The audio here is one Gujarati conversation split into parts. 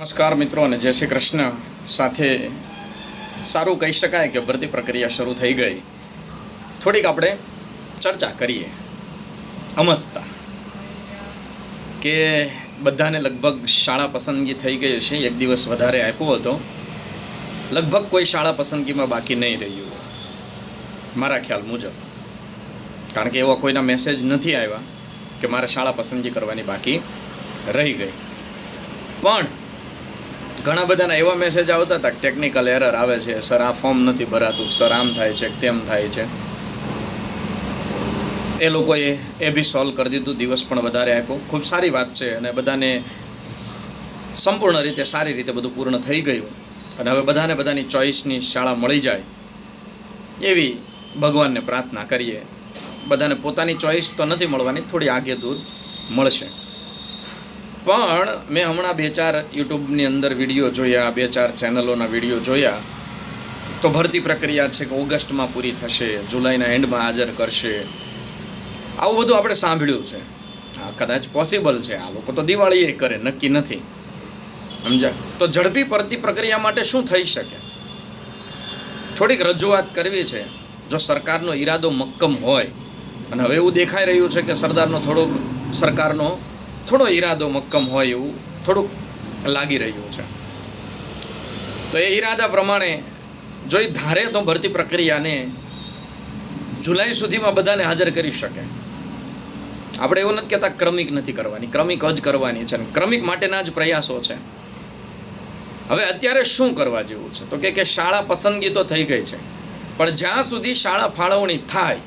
નમસ્કાર મિત્રો અને જય શ્રી કૃષ્ણ. સાથે સારું કહી શકાય કે ભરતી પ્રક્રિયા શરૂ થઈ ગઈ. થોડીક આપણે ચર્ચા કરીએ. અમસ્તા. કે બધાને લગભગ શાળા પસંદગી થઈ ગઈ છે એક દિવસ વધારે આપ્યો હતો. લગભગ કોઈ શાળા પસંદગીમાં બાકી નહીં રહ્યું. મારા ખ્યાલ મુજબ. કારણ કે એવા કોઈના મેસેજ નથી આવ્યા કે મારે શાળા પસંદગી કરવાની બાકી રહી ગઈ. પણ ઘણા બધાના એવા મેસેજ આવતા હતા ટેકનિકલ એરર આવે છે સર આ ફોર્મ નથી ભરાતું. સર આમ થાય છે તેમ થાય છે. એ લોકોએ એ બી સોલ્વ કરી દીધું. દિવસ પણ વધારે આપ્યો. ખૂબ સારી વાત છે અને બધાને સંપૂર્ણ રીતે, સારી રીતે બધું પૂર્ણ થઈ ગયું. અને હવે બધાને બધાની ચોઈસની શાળા મળી જાય એવી ભગવાનને પ્રાર્થના કરીએ. બધાને પોતાની ચોઈસ તો નથી મળવાની, થોડી આગે દૂર મળશે. પણ મેં હમણાં બે ચાર યુટ્યુબની અંદર વીડિયો જોયા, બે ચાર ચેનલોના વીડિયો જોયા, તો ભરતી પ્રક્રિયા છે કે ઓગસ્ટમાં પૂરી થશે, જુલાઈના એન્ડમાં હાજર કરશે. આવું બધું આપણે સાંભળ્યું છે. હા, કદાચ પોસિબલ છે. આ લોકો તો દિવાળીએ કરે, નક્કી નથી. સમજ્યા? તો ઝડપી ભરતી પ્રક્રિયા માટે શું થઈ શકે? થોડીક રજૂઆત કરવી છે. જો સરકારનો ઈરાદો મક્કમ હોય, અને હવે એવું દેખાઈ રહ્યું છે કે સરદારનો થોડોક સરકારનો થોડો ઈરાદો મક્કમ હોય એવું થોડુંક લાગી રહ્યું છે. તો એ ઈરાદા પ્રમાણે જો એ ધારે તો ભરતી પ્રક્રિયાને જુલાઈ સુધીમાં બધાને હાજર કરી શકે. આપણે એવું નથી કહેતા ક્રમિક નથી કરવાની, ક્રમિક જ કરવાની છે ક્રમિક માટેના જ પ્રયાસો છે. હવે અત્યારે શું કરવા જેવું છે? તો કે શાળા પસંદગી તો થઈ ગઈ છે, પણ જ્યાં સુધી શાળા ફાળવણી થાય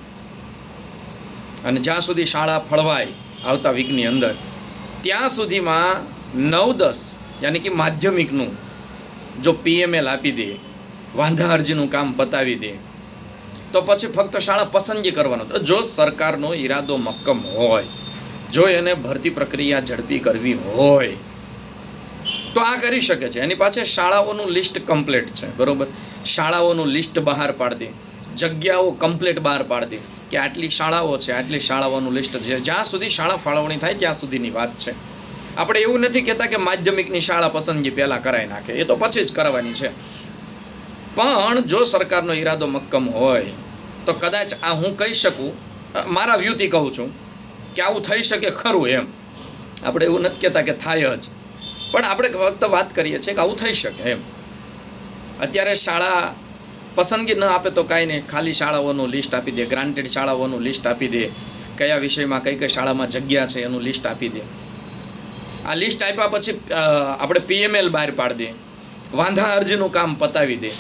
અને જ્યાં સુધી શાળા ફળવાય આવતા વીકની અંદર ત્યાં સુધીમાં નવ દસ, યાની કે માધ્યમિકનું જો પીએમએલ આપી દે, વાંધા અરજીનું કામ પતાવી દે, તો પછી ફક્ત શાળા પસંદગી કરવાનો. જો સરકારનો ઈરાદો મક્કમ હોય, જો એને ભરતી પ્રક્રિયા ઝડપી કરવી હોય, તો આ કરી શકે છે. એની પાછળ શાળાઓનું લિસ્ટ કમ્પ્લીટ છે, બરોબર? શાળાઓનું લિસ્ટ બહાર પાડી દે, જગ્યાઓ કમ્પ્લીટ બહાર પાડી દે. કે આટલી શાળાઓ છે, આટલી શાળાઓનું લિસ્ટ છે. જ્યાં સુધી શાળા ફાળવણી થાય, ત્યાં સુધીની વાત છે. આપણે એવું નથી કહેતા કે માધ્યમિકની શાળા પસંદગી પહેલાં કરાવી નાખે. એ તો પછી જ કરવાની છે. પણ જો સરકારનો ઈરાદો મક્કમ હોય, તો કદાચ આ હું કહી શકું મારા વ્યૂથી કહું છું કે આવું થઈ શકે ખરું એમ. આપણે એવું નથી કહેતા કે થાય જ. પણ આપણે ફક્ત વાત કરીએ છીએ કે આવું થઈ શકે એમ. અત્યારે શાળા પસંદગી ન આપે તો કાંઈ નહીં. ખાલી શાળાઓનું લિસ્ટ આપી દે, ગ્રાન્ટેડ શાળાઓનું લિસ્ટ આપી દે. કયા વિષયમાં કઈ કઈ શાળામાં જગ્યા છે એનું લિસ્ટ આપી દે. આ લિસ્ટ આપ્યા પછી આપણે પીએમએલ બહાર પાડી દે. વાંધા અરજીનું કામ પતાવી દે.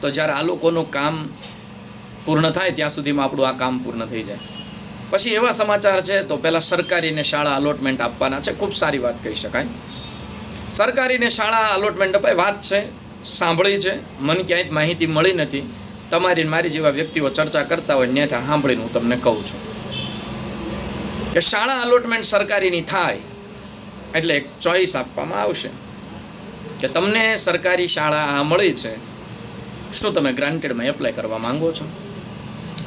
તો જ્યારે આ લોકોનું કામ પૂર્ણ થાય, ત્યાં સુધીમાં આપણું આ કામ પૂર્ણ થઈ જાય. પછી એવા સમાચાર છે, તો પહેલાં સરકારીને શાળા અલોટમેન્ટ આપવાના છે. ખૂબ સારી વાત કહી શકાય. સરકારીને શાળા અલોટમેન્ટ અપાય, વાત છે. સાંભળી છે, મને ક્યાંય માહિતી મળી નથી. તમારી મારી જેવા વ્યક્તિઓ ચર્ચા કરતા હોય ત્યાં સાંભળીને હું તમને કહું છું કે શાળા અલોટમેન્ટ સરકારીની થાય, એટલે એક ચોઈસ આપવામાં આવશે કે તમને સરકારી શાળા આ મળી છે, શું તમે ગ્રાન્ટેડમાં એપ્લાય કરવા માંગો છો?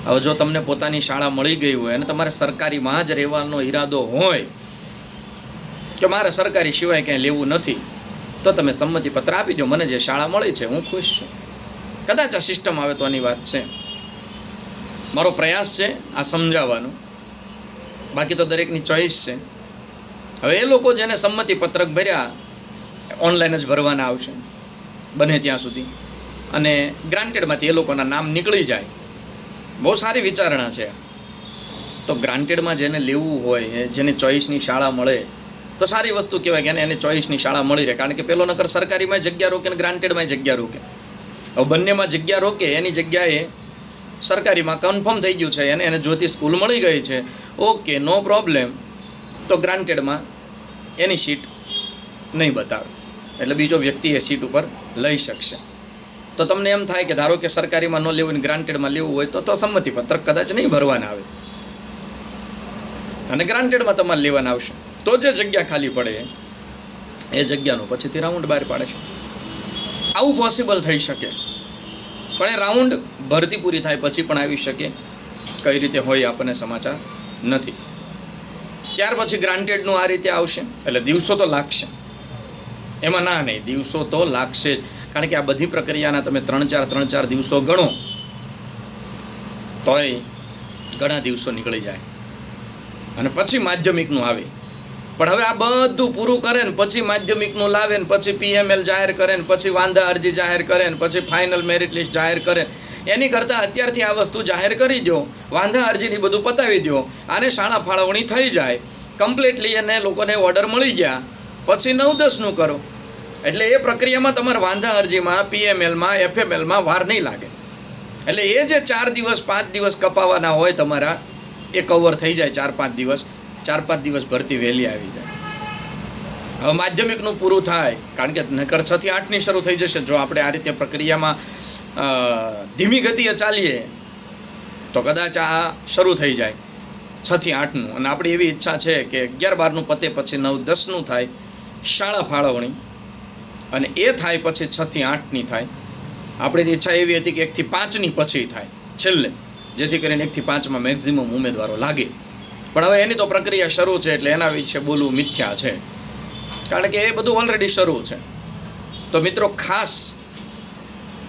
હવે જો તમને પોતાની શાળા મળી ગઈ હોય અને તમારે સરકારીમાં જ રહેવાનો ઈરાદો હોય, કે મારે સરકારી સિવાય ક્યાંય લેવું નથી તો તમે સંમતિપત્ર આપી દો, મને જે શાળા મળી છે, હું ખુશ છું. કદાચ આ સિસ્ટમ આવે તો આની વાત છે. મારો પ્રયાસ છે આ સમજાવવાનો. બાકી તો દરેકની ચોઈસ છે. હવે એ લોકો જેને સંમતિ પત્રક ભર્યા ઓનલાઈન જ ભરવાના આવશે. બને ત્યાં સુધી. અને ગ્રાન્ટેડમાંથી એ લોકોના નામ નીકળી જાય. બહુ સારી વિચારણા છે તો ગ્રાન્ટેડમાં જેને લેવું હોય, જેને ચોઈસની શાળા મળે તો સારી વસ્તુ કહેવાય કે એને એને ચોઈસની શાળા મળી રહે. કારણ કે પેલો નકર સરકારીમાં જગ્યા રોકે અને ગ્રાન્ટેડમાં જગ્યા રોકે. હવે બંનેમાં જગ્યા રોકે, એની જગ્યાએ સરકારીમાં કન્ફર્મ થઈ ગયું છે, એને એને જોતી સ્કૂલ મળી ગઈ છે. ઓકે નો પ્રોબ્લેમ તો ગ્રાન્ટેડમાં એની સીટ નહીં બતાવે. એટલે બીજો વ્યક્તિ એ સીટ ઉપર લઈ શકશે. તો તમને એમ થાય કે ધારો કે સરકારીમાં ન લેવું ગ્રાન્ટેડમાં લેવું હોય તો તો સંમતિપત્રક કદાચ નહીં ભરવાના આવે. અને ગ્રાન્ટેડમાં તમારે લેવાના આવશે. તો જે જગ્યા ખાલી પડે, એ જગ્યાનું પછીથી રાઉન્ડ બહાર પાડે છે. આવું પોસિબલ થઈ શકે. પણ એ રાઉન્ડ ભરતી પૂરી થાય પછી પણ આવી શકે. કઈ રીતે હોય આપણને સમાચાર નથી. ત્યાર પછી ગ્રાન્ટેડનું આ રીતે આવશે. એટલે દિવસો તો લાગશે. એમાં ના, નહીં, દિવસો તો લાગશે જ. કારણ કે આ બધી પ્રક્રિયાના તમે ત્રણ ચાર ત્રણ ચાર દિવસો ગણો, તોય ઘણા દિવસો નીકળી જાય. અને પછી માધ્યમિકનું આવે. પણ હવે આ બધું પૂરું કરે ને પછી માધ્યમિકનું લાવે ને પછી પીએમએલ જાહેર કરે ને પછી વાંધા અરજી જાહેર કરે ને પછી ફાઇનલ મેરિટ લિસ્ટ જાહેર કરે એની કરતાં અત્યારથી આ વસ્તુ જાહેર કરી દો વાંધા અરજીની બધું પતાવી દો, આને શાળા ફાળવણી થઈ જાય. કમ્પ્લીટલી એને લોકોને ઓર્ડર મળી ગયા. પછી નવ દસનું કરો. એટલે એ પ્રક્રિયામાં તમારે વાંધા અરજીમાં, પીએમએલમાં, એફએમએલમાં વાર નહીં લાગે. એટલે એ જે ચાર દિવસ, પાંચ દિવસ કપાવાના હોય તમારા, એ કવર થઈ જાય ચાર પાંચ દિવસ. ચાર પાંચ દિવસ ભરતી વહેલી આવી જાય. હવે માધ્યમિકનું પૂરું થાય, કારણ કે નકર છ થી આઠની શરૂ થઈ જશે. જો આપણે આ રીતે પ્રક્રિયામાં ધીમી ગતિએ ચાલીએ, તો કદાચ આ શરૂ થઈ જાય છ થી આઠનું. અને આપણી એવી ઈચ્છા છે કે અગિયાર બારનું પતે પછી નવ દસનું થાય શાળા ફાળવણી. અને એ થાય પછી છ થી આઠની થાય. આપણી ઈચ્છા એવી હતી કે એકથી પાંચની પછી થાય, છેલ્લે. જેથી કરીને એકથી પાંચમાં મેક્ઝિમમ ઉમેદવારો લાગે. પણ હવે એની તો પ્રક્રિયા શરૂ છે એટલે એના વિશે બોલવું મિથ્યા છે. કારણ કે એ બધું ઓલરેડી શરૂ છે. તો મિત્રો ખાસ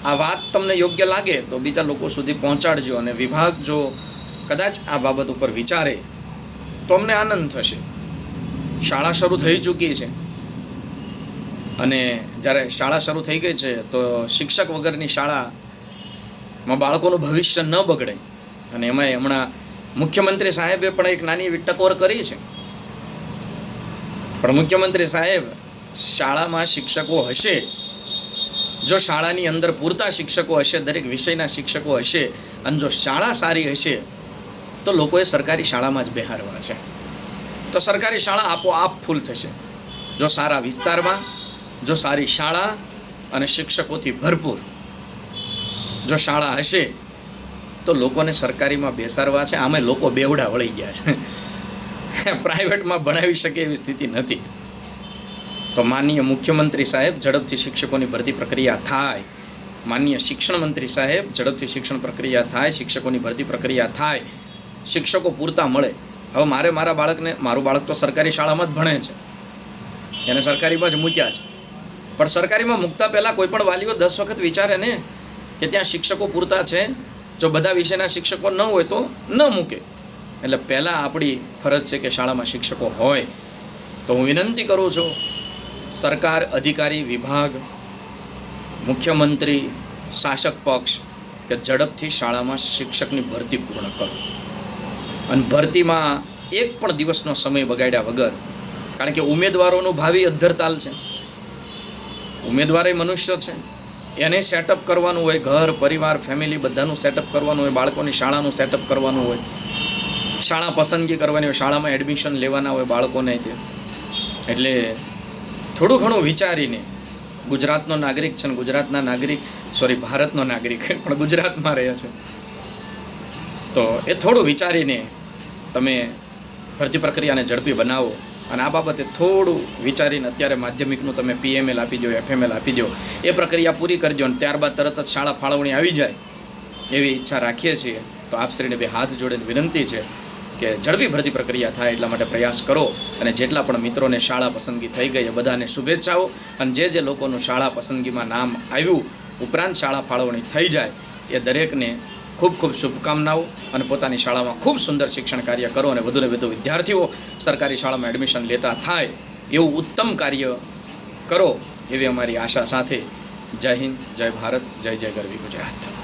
આ વાત તમને યોગ્ય લાગે તો બીજા લોકો સુધી પહોંચાડજો અને વિભાગ જો કદાચ આ બાબત ઉપર વિચારે, તો અમને આનંદ થશે. શાળા શરૂ થઈ ચૂકી છે. અને જ્યારે શાળા શરૂ થઈ ગઈ છે, તો શિક્ષક વગરની શાળામાં બાળકોનું ભવિષ્ય ન બગડે. અને એમાંય હમણાં મુખ્યમંત્રી સાહેબે પણ એક નાની એવી ટકોર કરી છે. પણ મુખ્યમંત્રી સાહેબ, શાળામાં શિક્ષકો હશે. જો શાળાની અંદર પૂરતા શિક્ષકો હશે, દરેક વિષયના શિક્ષકો હશે, અને જો શાળા સારી હશે, તો લોકોએ સરકારી શાળામાં જ બેહારવા છે. તો સરકારી શાળા આપોઆપ ફૂલ થશે. જો સારા વિસ્તારમાં, જો સારી શાળા અને શિક્ષકોથી ભરપૂર જો શાળા હશે તો લોકોને સરકારીમાં બેસાડવા છે. આમે લોકો બેવડા વળી ગયા છે. પ્રાઇવેટમાં ભણાવી શકે એવી સ્થિતિ નથી. તો માનનીય મુખ્યમંત્રી સાહેબ, ઝડપથી શિક્ષકોની ભરતી પ્રક્રિયા થાય. માનનીય શિક્ષણ મંત્રી સાહેબ, ઝડપથી શિક્ષણ પ્રક્રિયા થાય, શિક્ષકોની ભરતી પ્રક્રિયા થાય. શિક્ષકો પૂરતા મળે. હવે મારે મારા બાળકને, મારું બાળક તો સરકારી શાળામાં જ ભણે છે. એને સરકારીમાં જ મૂક્યા છે. પણ સરકારીમાં મૂકતા પહેલાં કોઈ પણ વાલીઓ દસ વખત વિચારે ને કે ત્યાં શિક્ષકો પૂરતા છે. જો બધા વિષયના શિક્ષકો ન હોય તો ન મૂકે. એટલે પહેલાં આપણી ફરજ છે કે શાળામાં શિક્ષકો હોય. તો હું વિનંતી કરું છું, સરકાર, અધિકારી, વિભાગ, મુખ્યમંત્રી, શાસક પક્ષ, કે ઝડપથી શાળામાં શિક્ષકની ભરતી પૂર્ણ કરો. અને ભરતીમાં એક પણ દિવસનો સમય બગાડ્યા વગર, કારણ કે ઉમેદવારોનું ભાવિ અધ્ધરતાલ છે. ઉમેદવારે મનુષ્ય છે. એને સેટઅપ કરવાનું હોય, ઘર, પરિવાર ફેમિલી બધાનું સેટઅપ કરવાનું હોય, બાળકોની શાળાનું સેટઅપ કરવાનું હોય. શાળા પસંદગી કરવાની હોય, શાળામાં એડમિશન લેવાના હોય બાળકોને તે એટલે થોડું ઘણું વિચારીને, ગુજરાતનો નાગરિક છે ને ગુજરાતના નાગરિક સોરી ભારતનો નાગરિક, પણ ગુજરાતમાં રહે છે. તો એ થોડું વિચારીને તમે ભરતી પ્રક્રિયાને ઝડપી બનાવો. અને આ બાબતે થોડું વિચારીને અત્યારે માધ્યમિકનું તમે પીએમએલ આપી દો એફએમએલ આપી દો, એ પ્રક્રિયા પૂરી કરજો અને ત્યારબાદ તરત જ શાળા ફાળવણી આવી જાય એવી ઈચ્છા રાખીએ છીએ. તો આપ શ્રીને બે હાથ જોડીને વિનંતી છે કે ઝડપી ભરતી પ્રક્રિયા થાય એટલા માટે પ્રયાસ કરો અને જેટલા પણ મિત્રોને શાળા પસંદગી થઈ ગઈ એ બધાને શુભેચ્છાઓ. અને જે જે લોકોનું શાળા પસંદગીમાં નામ આવ્યું, ઉપરાંત શાળા ફાળવણી થઈ જાય, એ દરેકને ખૂબ ખૂબ શુભકામનાઓ અને પોતાની શાળામાં ખૂબ સુંદર શિક્ષણ કાર્ય કરો અને વધુને વધુ વિદ્યાર્થીઓ સરકારી શાળામાં એડમિશન લેતા થાય એવું ઉત્તમ કાર્ય કરો એવી અમારી આશા સાથે. જય હિન્દ, જય ભારત, જય જય ગરવી ગુજરાત.